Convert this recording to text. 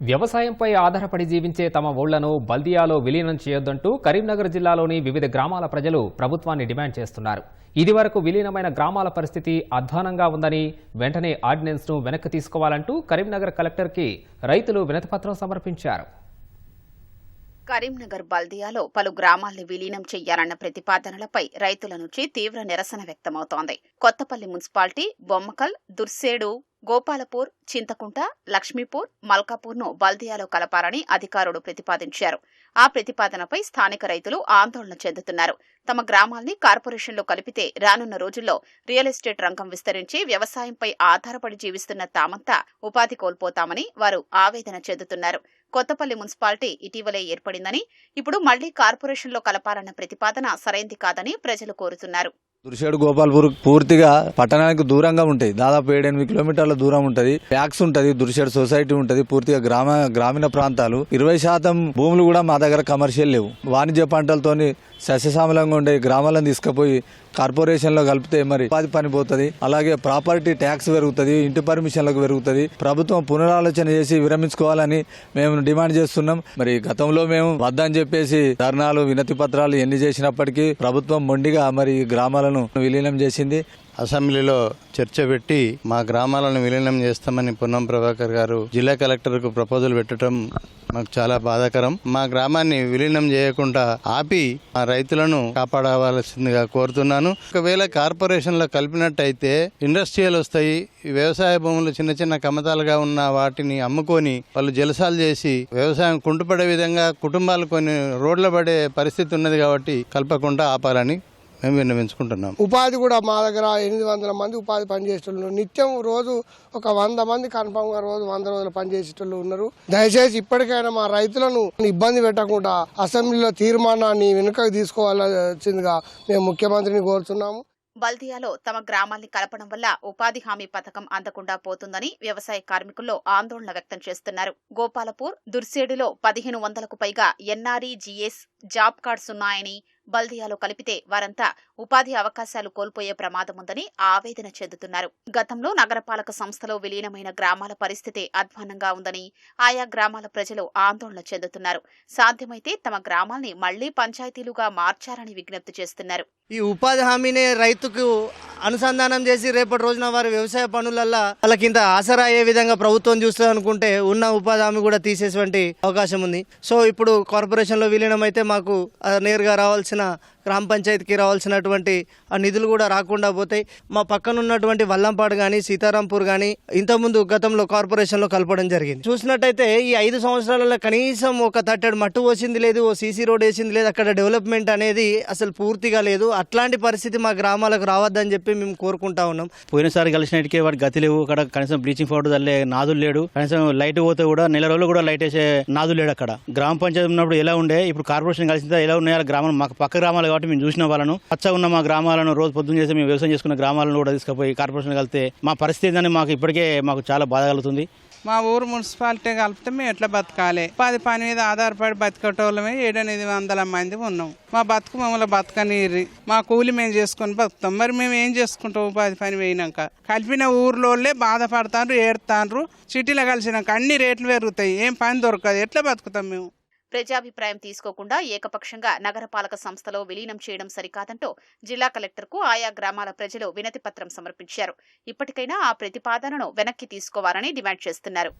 వ్యవసాయంపై ఆధారపడి జీవించే తమ ఊళ్ళను బల్దియాలో విలీనం చేయొద్దంటూ కరీంనగర్ జిల్లాలోని వివిధ గ్రామాల ప్రజలు ప్రభుత్వాన్ని డిమాండ్ చేస్తున్నారు. ఇదివరకు విలీనమైన గ్రామాల పరిస్థితి అధ్వానంగా ఉందని వెంటనే ఆర్డినెన్స్ను వెనక్కి తీసుకోవాలంటూ కరీంనగర్ కలెక్టర్కి రైతులు వినతిపత్రం సమర్పించారు. కరీంనగర్ బల్దియాలో పలు గ్రామాల్ని విలీనం చెయ్యాలన్న ప్రతిపాదనలపై రైతుల నుంచి తీవ్ర నిరసన వ్యక్తమవుతోంది. కొత్తపల్లి మున్సిపాలిటీ బొమ్మకల్ దుర్సేడు గోపాలపూర్ చింతకుంట లక్ష్మీపూర్ మల్కాపూర్ను బల్దియాలో కలపాలని అధికారులు ప్రతిపాదించారు. ఆ ప్రతిపాదనపై స్థానిక రైతులు ఆందోళన చెందుతున్నారు. తమ గ్రామాల్ని కార్పొరేషన్లో కలిపితే రానున్న రోజుల్లో రియల్ ఎస్టేట్ రంగం విస్తరించి వ్యవసాయంపై ఆధారపడి జీవిస్తున్న తామంతా ఉపాధి కోల్పోతామని వారు ఆవేదన చెందుతున్నారు. కొత్తపల్లి మున్సిపాలిటీ ఇటీవలే ఏర్పడిందని ఇప్పుడు మళ్ళీ కార్పొరేషన్లో కలపాలన్న ప్రతిపాదన సరైంది కాదని ప్రజలు కోరుతున్నారు. దుర్షేడు గోపాల్పూర్ పూర్తిగా పట్టణానికి దూరంగా ఉంటాయి. దాదాపు ఏడెనిమిది కిలోమీటర్ల దూరం ఉంటది. ట్యాక్స్ ఉంటది దుర్షేడు సొసైటీ ఉంటది పూర్తిగా గ్రామ గ్రామీణ ప్రాంతాలు. ఇరవై శాతం భూములు కూడా మా దగ్గర కమర్షియల్ లేవు. వాణిజ్య పంటలతోని సస్యశ్యామలంగా ఉండే గ్రామాలను తీసుకుపోయి కార్పొరేషన్లో కలిపితే మరి ఉపాధి పని పోతుంది. అలాగే ప్రాపర్టీ ట్యాక్స్ పెరుగుతుంది ఇంటి పర్మిషన్లకు పెరుగుతుంది. ప్రభుత్వం పునరాలోచన చేసి విరమించుకోవాలని మేము డిమాండ్ చేస్తున్నాం. మరి గతంలో మేము వద్దని చెప్పేసి ధర్నాలు వినతి పత్రాలు ఎన్ని చేసినప్పటికీ ప్రభుత్వం మొండిగా మరి ఈ గ్రామాలను విలీనం చేసింది. అసెంబ్లీలో చర్చ పెట్టి మా గ్రామాలను విలీనం చేస్తామని పొన్నం ప్రభాకర్ గారు జిల్లా కలెక్టర్కు ప్రపోజల్ పెట్టడం మాకు చాలా బాధాకరం. మా గ్రామాన్ని విలీనం చేయకుండా ఆపి మా రైతులను కాపాడవలసిందిగా కోరుతున్నాను. ఒకవేళ కార్పొరేషన్లో కలిపినట్టయితే ఇండస్ట్రియల్ వస్తాయి వ్యవసాయ భూములు చిన్న చిన్న కమతాలుగా ఉన్న వాటిని అమ్ముకొని వాళ్ళు జలసాలు చేసి వ్యవసాయం కుంటుపడే విధంగా కుటుంబాలు కొన్ని రోడ్ల పడే పరిస్థితి ఉన్నది కాబట్టి కలపకుండా ఆపాలని మేము విన్నవించుకుంటున్నాం ఉపాధి కూడా మా దగ్గర ఎనిమిది వందల మంది ఉపాధి పనిచేసేటోళ్ళు నిత్యం రోజు ఒక వంద మంది కన్ఫామ్గా రోజు వంద రోజులు పనిచేసేటోళ్ళు ఉన్నారు. దయచేసి ఇప్పటికైనా మా రైతులను ఇబ్బంది పెట్టకుండా అసెంబ్లీలో తీర్మానాన్ని వెనుకకు తీసుకోవాల్సిందిగా మేము ముఖ్యమంత్రిని కోరుతున్నాము. బల్దియాలో తమ గ్రామాల్ని కలపడం వల్ల ఉపాధి హామీ పథకం అందకుండా పోతుందని వ్యవసాయ కార్మికుల్లో ఆందోళన వ్యక్తం చేస్తున్నారు. గోపాలపూర్ దుర్సేడులో పదిహేను వందలకు పైగా ఎన్ఆర్ఈ జీఎస్ జాబ్ కార్డ్స్ ఉన్నాయని బల్దియాలో కలిపితే వారంతా ఉపాధి అవకాశాలు కోల్పోయే ప్రమాదం ఉందని ఆవేదన చెందుతున్నారు. గతంలో నగరపాలక సంస్థలో విలీనమైన గ్రామాల పరిస్థితి అధ్వానంగా ఉందని ఆయా గ్రామాల ప్రజలు ఆందోళన చెందుతున్నారు. సాధ్యమైతే తమ గ్రామాల్ని మళ్ళీ పంచాయతీలుగా మార్చాలని విజ్ఞప్తి చేస్తున్నారు. ఈ ఉపాధి హామీనే రైతుకు అనుసంధానం చేసి రేపటి రోజున వారి వ్యవసాయ పనులల్లో వాళ్ళకి ఇంత ఆసరా అయ్యే విధంగా ప్రభుత్వం చూస్తుంది అనుకుంటే ఉన్న ఉపాధి హామీ కూడా తీసేటువంటి అవకాశం ఉంది. సో ఇప్పుడు కార్పొరేషన్లో విలీనం అయితే మాకు నేరుగా రావాల్సిన గ్రామ పంచాయతీకి రావాల్సినటువంటి ఆ నిధులు కూడా రాకుండా పోతాయి. మా పక్కన ఉన్నటువంటి వల్లంపాడు కానీ సీతారాంపూర్ కానీ ఇంతకుముందు గతంలో కార్పొరేషన్లో కలపడం జరిగింది. చూసినట్టయితే ఈ ఐదు సంవత్సరాలలో కనీసం ఒక తట్టడు మట్టు పోసింది లేదు ఓ సీసీ రోడ్ వేసింది లేదు అక్కడ డెవలప్మెంట్ అనేది అసలు పూర్తిగా లేదు. అట్లాంటి పరిస్థితి మా గ్రామాలకు రావద్దని చెప్పి మేము కోరుకుంటా ఉన్నాం. పోయినసారి కలిసినట్టుకే వాడు గతి లేవు. అక్కడ కనీసం బ్లీచింగ్ పౌడర్ చల్లే నాదులు లేడు. కనీసం లైట్ పోతే కూడా నెల రోజులు కూడా లైట్ వేసే నాదులు లేడు అక్కడ. గ్రామ పంచాయతీ ఉన్నప్పుడు ఎలా ఉండే ఇప్పుడు కార్పొరేషన్ కలిసిన ఎలా ఉన్నాయో? గ్రామం మాకు పక్క గ్రామాలు కాబట్టి మేము చూసిన వాళ్ళను. పచ్చగా ఉన్న మా గ్రామాలను రోజు పొద్దున్న చేసి మేము వ్యవసాయం చేసుకున్న గ్రామాలను కూడా తీసుకుపోయి కార్పొరేషన్ కలిస్తే మా పరిస్థితి అని మాకు ఇప్పటికే మాకు చాలా బాధ కలుగుతుంది. మా ఊరు మున్సిపాలిటీ కలిపితే మేము ఎట్లా బతకాలి? పది పని మీద ఆధారపడి బతికటోళ్ళమే ఏడెనిమిది వందల మంది ఉన్నాం. మా బతుకు మమ్మల్ని బతకనీరి మా కూలి మేము చేసుకొని బతుకుతాం. మరి మేము ఏం చేసుకుంటాం పది పని పోయినాక? కలిపిన ఊర్లోళ్ళే బాధపడతారు ఏడుతాండ్రు సిటీలో కలిసినాక అన్ని రేట్లు పెరుగుతాయి. ఏం పని దొరకదు. ఎట్లా బతుకుతాం మేము? ప్రజాభిప్రాయం తీసుకోకుండా ఏకపక్షంగా నగరపాలక సంస్థలో విలీనం చేయడం సరికాదంటూ జిల్లా కలెక్టర్కు ఆయా గ్రామాల ప్రజలు వినతిపత్రం సమర్పించారు. ఇప్పటికైనా ఆ ప్రతిపాదనను వెనక్కి తీసుకోవాలని డిమాండ్ చేస్తున్నారు.